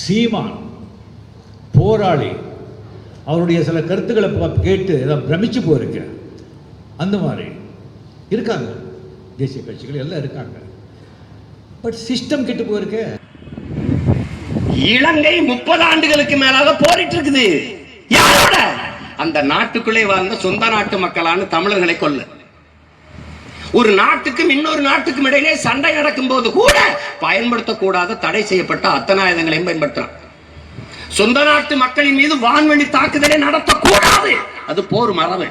சீமான் போராளி அவருடைய சில கருத்துக்களை கேட்டு ஏதாவது பிரமிச்சு போயிருக்க அந்த மாதிரி இருக்காங்க. தேசிய கட்சிகள் எல்லாம் இருக்காங்க. பட் சிஸ்டம் கெட்டு போயிருக்க. இலங்கை முப்பது ஆண்டுகளுக்கு மேலாக போரிட்டு இருக்குது யாரோட? அந்த நாட்டுக்குள்ளே வாழ்ந்த சொந்த நாட்டு மக்களான தமிழர்களை கொள்ள ஒரு நாட்டுக்கும் இன்னொரு நாட்டுக்கும் இடையிலே சண்டை நடக்கும் போது கூட பயன்படுத்தக்கூடாத தடை செய்யப்பட்ட அத்தனை ஆயுதங்களையும் பயன்படுத்துறான் சொந்த நாட்டு மக்களின் மீது வான்வெளி தாக்குதலை நடத்தக்கூடாது. அது போர் மரபு.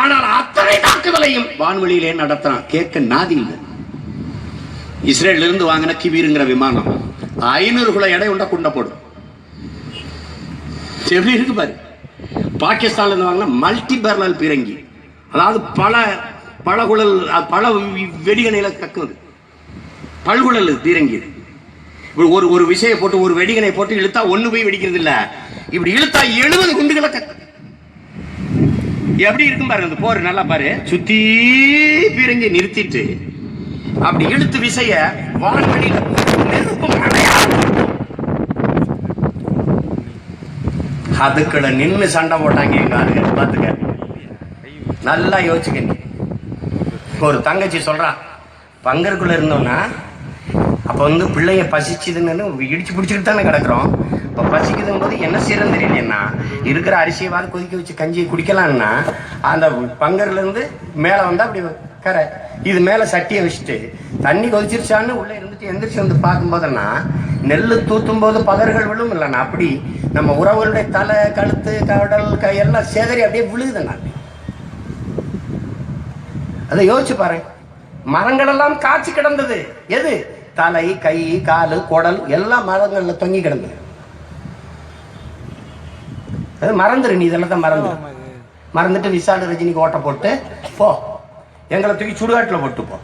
ஆனால் அத்தனை தாக்குதலையும் வான்வெளியிலே நடத்துறான் கேட்க நாதி இல்லை. இஸ்ரேல்ல இருந்து வாங்கின கிபீருங்கிற விமானம் ஐநூறு குல எடை உண்ட குண்ட போடும். எப்படி இருக்கு பாரு? பாகிஸ்தான்ல இருந்து வாங்கின மல்டி பேரல் பீரங்கி. அதாவது பல பழகுழல் பழ அஹ், பல வி- கக்குது பல்குழல் பீரங்கி ஒரு ஒரு விஷயம் போட்டு ஒரு வெடிகனை போட்டு இழுத்தா ஒண்ணு போய் வெடிக்கிறது இல்ல. இப்படி இழுத்தா எழுபது குண்டுகளை கக்கு. எப்படி இருக்கும் பாரு அந்த போர் நல்லா பாரு. சுத்தி பீரங்கி நிறுத்திட்டு அப்படி இழுத்து விசைய வான்வெளியில நெருப்பு மழையா அதுக்குள்ள நின்னு சண்டை போட்டாங்க எங்க ஆளுங்க. பாத்துக்க. நல்லா யோசிச்சுக்க இப்போ ஒரு தங்கச்சி சொல்கிறான் பங்கருக்குள்ளே இருந்தோம்னா அப்போ வந்து பிள்ளைய பசிச்சுதுன்னு இடிச்சு பிடிச்சிக்கிட்டு தானே கிடக்குறோம். இப்போ பசிக்குதும் போது என்ன செய்யறது தெரியலன்னா இருக்கிற அரிசியவாது கொதிக்க வச்சு கஞ்சி குடிக்கலாம்னா அந்த பங்கர்லேருந்து மேலே வந்தால் அப்படி கரை. இது மேலே சட்டியை வச்சுட்டு தண்ணி கொதிச்சிருச்சான்னு உள்ளே இருந்துட்டு எந்திரிச்சு வந்து பார்க்கும்போதுன்னா நெல் தூத்தும் போது பதர்கள் விழும் இல்லைண்ணா. அப்படி நம்ம உறவுகளுடைய தலை கழுத்து கடல் கை எல்லாம் சேதறி அப்படியே விழுகுதுண்ணா. அதை யோசிச்சு பாரு. மரங்கள் எல்லாம் காய்ச்சி கிடந்தது. எது? தலை கை காலு குடல் எல்லாம் மரங்கள்ல தொங்கி கிடந்தது. அது மறந்துரு நீ இதெல்லாம் தான் மறந்து மறந்துட்டு விசால் ரஜினிக்கு ஓட்ட போட்டு போ. எங்களை தூக்கி சுடுகாட்டுல போட்டு போ.